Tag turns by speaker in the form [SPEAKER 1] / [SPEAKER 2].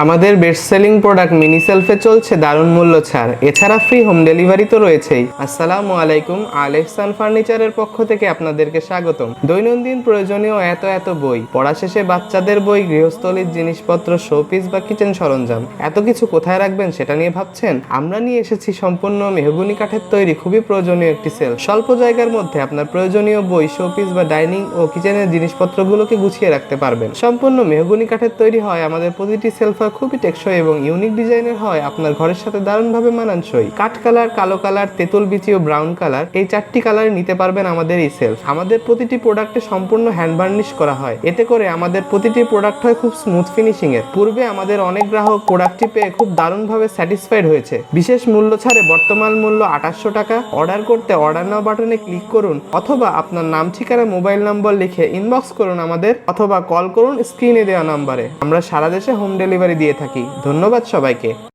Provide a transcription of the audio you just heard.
[SPEAKER 1] আমাদের best selling product mini সেলফে চলছে দারুণ মূল্য ছাড়। এছাড়া ফ্রি হোম ডেলিভারি তো রয়েছেই। আসসালামু আলাইকুম আলেকসান ফার্নিচারের পক্ষ থেকে আপনাদেরকে স্বাগতম। দৈনন্দিন প্রয়োজনীয় এত এত বই, পড়া শেষে বাচ্চাদের বই, গৃহস্থলীর জিনিসপত্র শোপিস বা কিচেন সরঞ্জাম। এত কিছু কোথায় রাখবেন সেটা নিয়ে ভাবছেন? আমরা নিয়ে এসেছি সম্পূর্ণ মেহগুনি কাঠের তৈরি, খুবই প্রয়োজনীয় একটি সেল স্বল্প জায়গার মধ্যে আপনার প্রয়োজনীয় বই শোপিস বা ডাইনিং ও কিচেনের জিনিসপত্রগুলোকে গুছিয়ে রাখতে পারবেন। সম্পূর্ণ মেহগুনি কাঠের তৈরি হয় আমাদের প্রতিটি সেলফ হয় খুবই টেকসই এবং ইউনিক ডিজাইনের হয়। আপনার ঘরের সাথে দারুণভাবে মানানসই। কাঠ কালার, কালো কালার, তেঁতুল বিচি ও ব্রাউন কালার, এই চারটি কালার নিতে পারবেন আমাদের এই সেলফ আমাদের প্রতিটি প্রোডাক্টে সম্পূর্ণ হ্যান্ড বার্নিশ করা হয়। এতে করে আমাদের প্রতিটি প্রোডাক্ট হয় খুব স্মুথ ফিনিশিং এর। পূর্বে আমাদের অনেক গ্রাহক প্রোডাক্টটি পেয়ে খুব দারুণভাবে স্যাটিসফাইড হয়েছে। বিশেষ মূল্য ছাড়ে বর্তমান মূল্য আঠাশশো টাকা। অর্ডার করতে অর্ডার নাও বাটনে ক্লিক করুন অথবা আপনার নাম, ঠিকানা মোবাইল নম্বর লিখে ইনবক্স করুন আমাদের অথবা কল করুন স্ক্রিনে দেওয়া নাম্বারে আমরা সারা দেশে হোম ডেলিভারি দিয়ে থাকি। ধন্যবাদ সবাইকে।